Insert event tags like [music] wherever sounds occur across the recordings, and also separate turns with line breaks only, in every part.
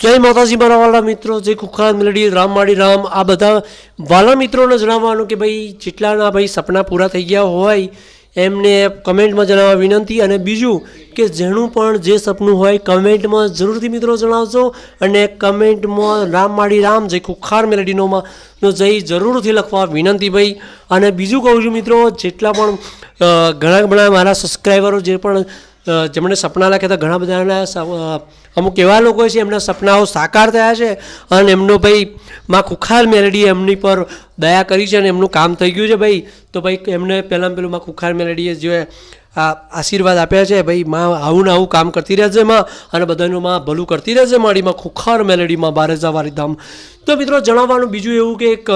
જય માતાજી, મારા વાલા મિત્રો, જય કુખાર મેલડી, રામ માળી રામ. આ બધા વાલા મિત્રોને જણાવવાનું કે ભાઈ, જેટલાના ભાઈ સપના પૂરા થઈ ગયા હોય, એમને કમેન્ટમાં જણાવવા વિનંતી. અને બીજું કે જેનું પણ જે સપનું હોય, કમેન્ટમાં જરૂરથી મિત્રો જણાવજો. અને કમેન્ટમાં રામ માળી રામ, જય કુખાર મેલડીનોમાં જય જરૂરથી લખવા વિનંતી ભાઈ. અને બીજું કહું છું મિત્રો, જેટલા પણ ઘણા ઘણા મારા સબસ્ક્રાઈબરો જે પણ જેમણે સપના લખ્યા હતા, ઘણા બધાના અમુક એવા લોકો છે, એમના સપનાઓ સાકાર થયા છે અને એમનો ભાઈ માં ખુખાર મેલેડીએ એમની પર દયા કરી છે અને એમનું કામ થઈ ગયું છે ભાઈ. તો ભાઈ એમને પહેલાં પેલું માં ખુખાર મેલેડીએ જે આ આશીર્વાદ આપ્યા છે, ભાઈ માં આવું ને આવું કામ કરતી રહેશે માં અને બધાનું માં ભલું કરતી રહેશે મારી માં ખુખાર મેલેડીમાં બારેજા વાળી ધામ. તો મિત્રો જણાવવાનું બીજું એવું કે એક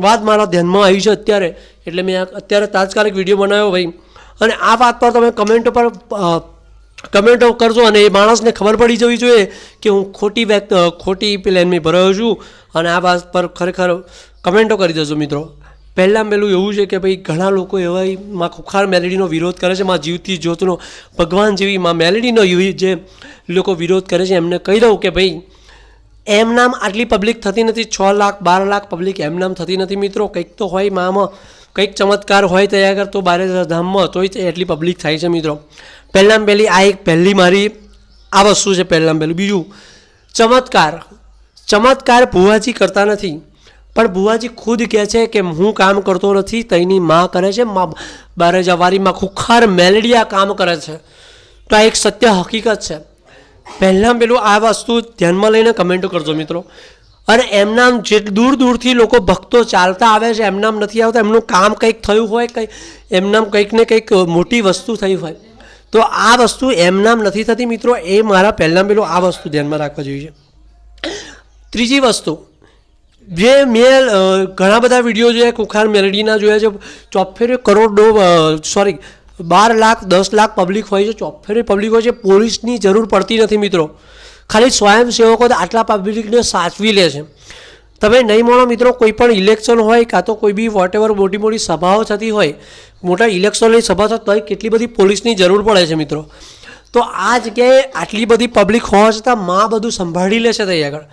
વાત મારા ધ્યાનમાં આવી છે અત્યારે. એટલે મેં અત્યારે તાત્કાલિક વીડિયો બનાવ્યો ભાઈ. અને આ વાત પર તમે કમેન્ટ પર કમેન્ટો કરજો અને એ માણસને ખબર પડી જવી જોઈએ કે હું ખોટી વ્યક્ત ખોટી પ્લેનમાં ભરાયો છું અને આ વાત પર ખરેખર કમેન્ટો કરી દેજો મિત્રો. પહેલાં પહેલું એવું છે કે ભાઈ ઘણા લોકો એવા માં ખુખાર મેલેડીનો વિરોધ કરે છે, માં જીવતી જ્યોતનો ભગવાન જેવી માં મેલેડીનો જે લોકો વિરોધ કરે છે, એમને કહી દઉં કે ભાઈ, એમ નામ આટલી પબ્લિક થતી નથી, છ લાખ, બાર લાખ પબ્લિક એમ નામ થતી નથી મિત્રો, કંઈક તો હોય મામાં. કંઈક ચમત્કાર હોય ત્યાં આગળ તો બારે ધામમાં તોય એટલી પબ્લિક થાય છે મિત્રો. પહેલાં પહેલી આ એક પહેલી મારી આ વસ્તુ છે પહેલાં પહેલું. બીજું, ચમત્કાર. ચમત્કાર ભુવાજી કરતા નથી. પણ ભુવાજી ખુદ કહે છે કે હું કામ કરતો નથી, તઈની માં કરે છે, મા બારે જવારીમાં ખુખાર મેલેડિયા કામ કરે છે. તો આ એક સત્ય હકીકત છે. પહેલાં પેલું આ વસ્તુ ધ્યાનમાં લઈને કમેન્ટો કરજો મિત્રો. અને એમનામ જે દૂર દૂરથી લોકો ભક્તો ચાલતા આવે છે એમનામ નથી આવતા, એમનું કામ કંઈક થયું હોય, કંઈ એમનામ કંઈક ને કંઈક મોટી વસ્તુ થઈ હોય. તો આ વસ્તુ એમનામ નથી થતી મિત્રો, એ મારા પહેલાં પેલું આ વસ્તુ ધ્યાનમાં રાખવા જોઈએ ત્રીજી વસ્તુ, જે મેં ઘણા બધા વીડિયો જોયા, કુખાર મેલડીના જોયા છે ચોફેરે કરોડો સોરી બાર લાખ, દસ લાખ પબ્લિક હોય છે ચોફેરે પબ્લિક હોય છે, પોલીસની જરૂર પડતી નથી મિત્રો. ખાલી સ્વયંસેવકો આટલા પબ્લિકને સાચવી લે છે. તમે નહીં માણો મિત્રો, કોઈ પણ ઇલેક્શન હોય કાં તો કોઈ બી વોટ એવર મોટી મોટી સભાઓ થતી હોય, મોટા ઇલેક્શનની સભા થતી હોય, કેટલી બધી પોલીસની જરૂર પડે છે મિત્રો. તો આ જગ્યાએ આટલી બધી પબ્લિક હોવા છતાં માં બધું સંભાળી લે છે ત્યાં આગળ.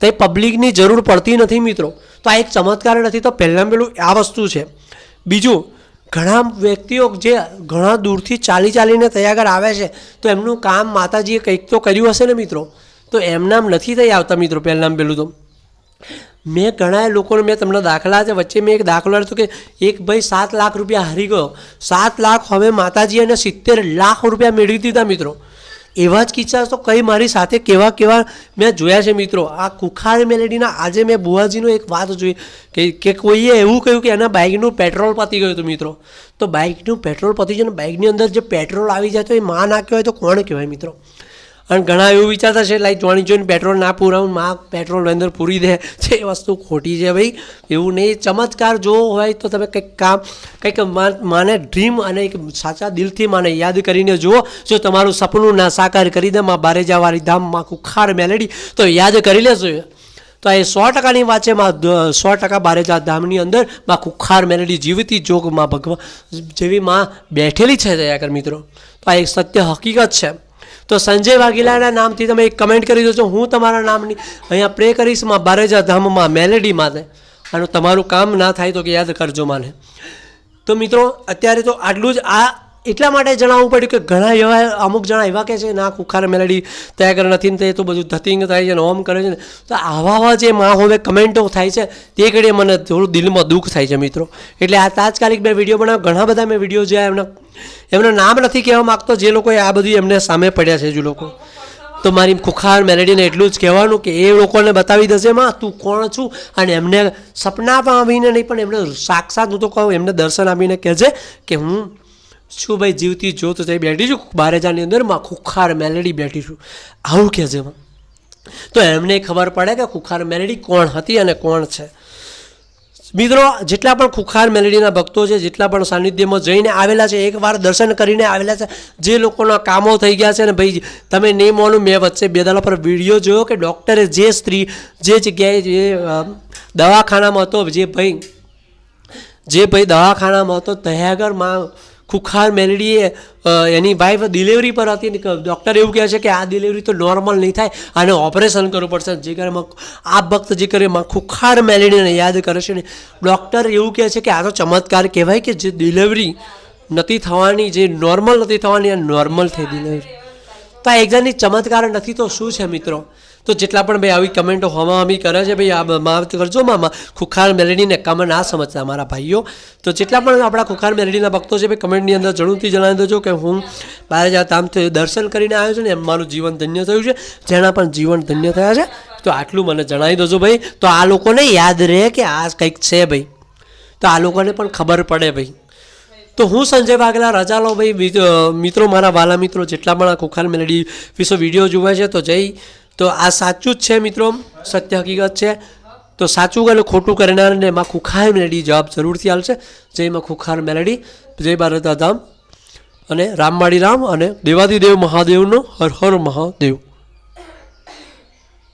તો એ પબ્લિકની જરૂર પડતી નથી મિત્રો. તો આ એક ચમત્કાર નથી, તો પહેલાં પેલું આ વસ્તુ છે. બીજું ઘણા વ્યક્તિઓ જે ઘણા દૂરથી ચાલી ચાલીને ત્યાં આગળ આવે છે, તો એમનું કામ માતાજીએ કંઈક તો કર્યું હશે ને મિત્રો? તો એમનામ નથી થઈ આવતા મિત્રો, પહેલાં પહેલું તો. મેં ઘણા લોકોને, મેં તમને દાખલા છે, વચ્ચે મેં એક દાખલો હતો કે એક ભાઈ સાત લાખ રૂપિયા હારી ગયો. સાત લાખ હવે માતાજી અને સિત્તેર લાખ રૂપિયા મેળવી દીધા મિત્રો. એવા જ કિસ્સા તો કઈ મારી સાથે કેવા કેવા મેં જોયા છે મિત્રો. આ કુખાર મેલેડીના આજે મેં બુવાજીનો એક વાત જોઈ કે કોઈએ એવું કહ્યું કે એના બાઇકનું પેટ્રોલ પતી ગયું હતું મિત્રો. તો બાઇકનું પેટ્રોલ પતી જાય અને બાઇકની અંદર જે પેટ્રોલ આવી જાય તો એ માં નાખ્યો હોય તો કોણ કહેવાય મિત્રો? અને ઘણા એવું વિચારતા છે લાઈક જોણી જોઈને પેટ્રોલ ના પૂરાવું, માં પેટ્રોલ અંદર પૂરી દે. [laughs] છે એ વસ્તુ ખોટી છે ભાઈ, એવું નહીં. ચમત્કાર જો હોય તો તમે કંઈક કામ, કંઈક માને ડ્રીમ અને એક સાચા દિલથી માને યાદ કરીને જુઓ. જો તમારું સપનું ના સાકાર કરી દે, માં બારેજાવાળી ધામમાં કુખાર મેલેડી, તો યાદ કરી લેજો. તો એ સો ટકાની વાત છે, માં સો ટકા બારેજા ધામની અંદરમાં કુખાર મેલેડી જીવતી જોગમાં ભગવાન જેવી માં બેઠેલી છે દયાકર મિત્રો. તો આ એક સત્ય હકીકત છે. તો સંજય વાઘેલાના નામથી તમે એક કમેન્ટ કરી દો છો હું તમારા નામની અહીંયા પ્રે કરીશમાં બારેજા ધામમાં મેલેડી માટે અને તમારું કામ ના થાય તો કે યાદ કરજો માને. તો મિત્રો, અત્યારે તો આટલું જ આ એટલા માટે જણાવવું પડ્યું કે ઘણા એવા અમુક જણા એવા કે છે, ના, કુખાર મેલેડી કરે નથી ને તે તો બધું ધતિંગ થાય છે ને ઓમ કરે છે તો આવા આવા જે માં હવે કમેન્ટો થાય છે, તે ઘડીએ મને થોડું દિલમાં દુઃખ થાય છે મિત્રો. એટલે આ તાત્કાલિક મેં વીડિયો બનાવ ઘણા બધા મેં વીડિયો જોયા, એમના, એમનું નામ નથી કહેવા માગતો, જે લોકોએ આ બધું એમને સામે પડ્યા છે, જે લોકો. તો મારી ખુખાર મેલેડીને એટલું જ કહેવાનું કે એ લોકોને બતાવી દેશે માં, તું કોણ છું? અને એમને સપનામાં આવીને નહીં, પણ એમને સાક્ષાત હું તો કહું, એમને દર્શન આપીને કહેજે કે હું છું ભાઈ, જીવતી જોત તે બેઠી છું? બારેજાની અંદરમાં ખુખાર મેલેડી બેઠી છું. આવું કહેજે માં તો એમને ખબર પડે કે ખુખાર મેલેડી કોણ હતી અને કોણ છે. મિત્રો, જેટલા પણ ખુખાર મેલેડીના ભક્તો છે, જેટલા પણ સાનિધ્યમાં જઈને આવેલા છે, એકવાર દર્શન કરીને આવેલા છે, જે લોકોના કામો થઈ ગયા છે ને ભાઈ, તમે નહીં માનું, મેં વચ્ચે બે પર વીડિયો જોયો કે ડૉક્ટરે જે સ્ત્રી, જે જગ્યાએ જે દવાખાનામાં હતો, જે ભાઈ જે ભાઈ દવાખાનામાં હતો ત્યાં આગળમાં ખુખાર મેલેડીએ એની વાઈફ ડિલિવરી પર હતી ને ડૉક્ટર એવું કહે છે કે આ ડિલિવરી તો નોર્મલ નહીં થાય, આને ઓપરેશન કરવું પડશે. જે કરે આ ભક્ત જે કરે ખુખાર મેલડીને યાદ કરે છે ને ડૉક્ટર એવું કહે છે કે આ તો ચમત્કાર કહેવાય કે જે ડિલિવરી નથી થવાની, જે નોર્મલ નથી થવાની, આ નોર્મલ થઈ ડિલિવરી તો આ એક્ઝામની ચમત્કાર નથી તો શું છે મિત્રો? તો જેટલા પણ ભાઈ આવી કમેન્ટો હોમાં અમી કરે છે, ભાઈ આ માફ કરજો મામા, ખુખાર મેલેડીને કામ ના સમજતા મારા ભાઈઓ. તો જેટલા પણ આપણા ખુખાર મેલેડીના ભક્તો છે, ભાઈ કમેન્ટની અંદર જરૂરથી જણાવી દેજો કે હું બહાર જા તામથી દર્શન કરીને આવ્યો છું ને એમ મારું જીવન ધન્ય થયું છે. જેના પણ જીવન ધન્ય થયા છે, તો આટલું મને જણાવી દેજો ભાઈ. તો આ લોકોને યાદ રહે કે આ કંઈક છે ભાઈ. તો આ લોકોને પણ ખબર પડે ભાઈ. તો હું સંજય વાઘેલા રજા લો ભાઈ. મિત્રો, મારા વાલા મિત્રો, જેટલા પણ આ ખુખાર મેલેડી વિશે વીડિયો જોવે છે, તો જઈ તો આ સાચું જ છે મિત્રો, સત્ય હકીકત છે. તો સાચું અને ખોટું કરનારને એમાં ખુખાર મેલેડી જવાબ જરૂરથી આવશે. જય માં ખુખાર મેલેડી. જય ભારત ધામ અને રામવાડી રામ અને દેવાદિદેવ મહાદેવનો હર હર મહાદેવ.